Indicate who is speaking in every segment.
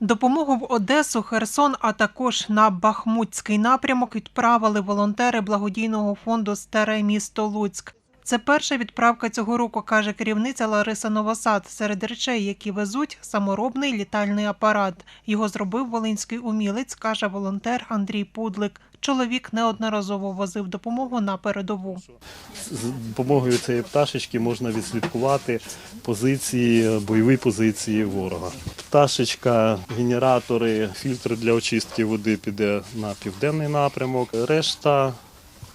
Speaker 1: Допомогу в Одесу, Херсон, а також на Бахмутський напрямок відправили волонтери благодійного фонду Старе місто Луцьк. Це перша відправка цього року, каже керівниця Лариса Новосад. Серед речей, які везуть, саморобний літальний апарат. Його зробив волинський умілець, каже волонтер Андрій Пудлик. Чоловік неодноразово возив допомогу на передову.
Speaker 2: З допомогою цієї пташечки можна відслідкувати позиції, бойові позиції ворога. Пташечка, генератори, фільтр для очистки води піде на південний напрямок. Решта,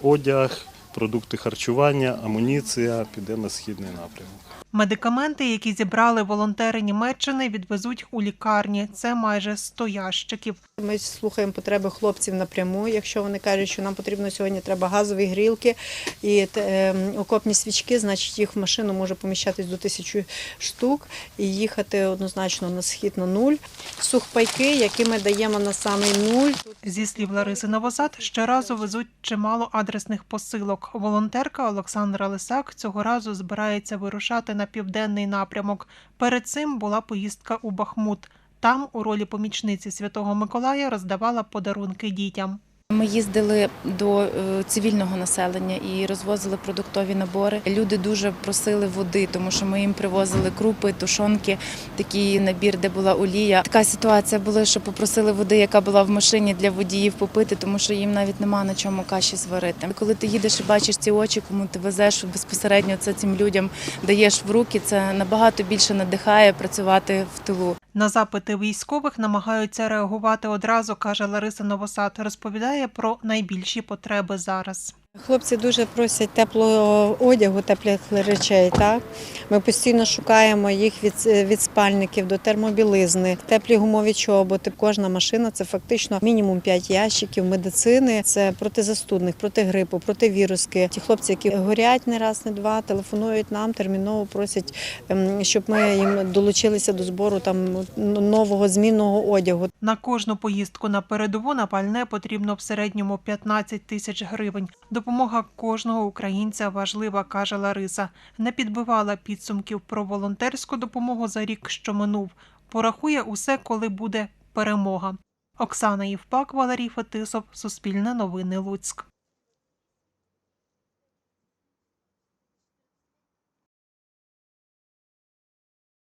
Speaker 2: одяг, продукти харчування, амуніція піде на східний напрямок.
Speaker 1: Медикаменти, які зібрали волонтери Німеччини, відвезуть у лікарні. Це майже 100 ящиків.
Speaker 3: Ми слухаємо потреби хлопців напряму. Якщо вони кажуть, що нам потрібно сьогодні треба газові грілки і е, окопні свічки, значить їх в машину може поміщатись до тисячі штук і їхати однозначно на схід на нуль. Сухпайки, які ми даємо на самий нуль.
Speaker 1: Зі слів Лариси Новосад, щоразу везуть чимало адресних посилок. Волонтерка Олександра Лисак цього разу збирається вирушати на південний напрямок. Перед цим була поїздка у Бахмут. Там у ролі помічниці Святого Миколая роздавала подарунки дітям.
Speaker 4: Ми їздили до е, цивільного населення і розвозили продуктові набори. Люди дуже просили води, тому що ми їм привозили крупи, тушонки, такий набір, де була олія. Така ситуація була, що попросили води, яка була в машині для водіїв попити, тому що їм навіть нема на чому каші зварити. Коли ти їдеш і бачиш ці очі, кому ти везеш безпосередньо це цим людям даєш в руки, це набагато більше надихає працювати в тилу.
Speaker 1: На запити військових намагаються реагувати одразу, каже Лариса Новосад. Розповідає про найбільші потреби зараз.
Speaker 3: Хлопці дуже просять теплого одягу, теплих речей. Так? Ми постійно шукаємо їх від, від спальників до термобілизни, теплі гумові чоботи. Кожна машина це фактично мінімум 5 ящиків медицини. Це протизастудних, проти грипу, проти віруски. Ті хлопці, які горять не раз, не два, телефонують нам, терміново просять, ем, щоб ми їм долучилися до збору там нового змінного одягу.
Speaker 1: На кожну поїздку на передову на пальне потрібно в середньому 15 тисяч гривень. Допомога кожного українця важлива, каже Лариса. Не підбивала підсумків про волонтерську допомогу за рік, що минув. Порахує усе, коли буде перемога. Оксана Євпак, Валерій Фетисов, Суспільне новини Луцьк.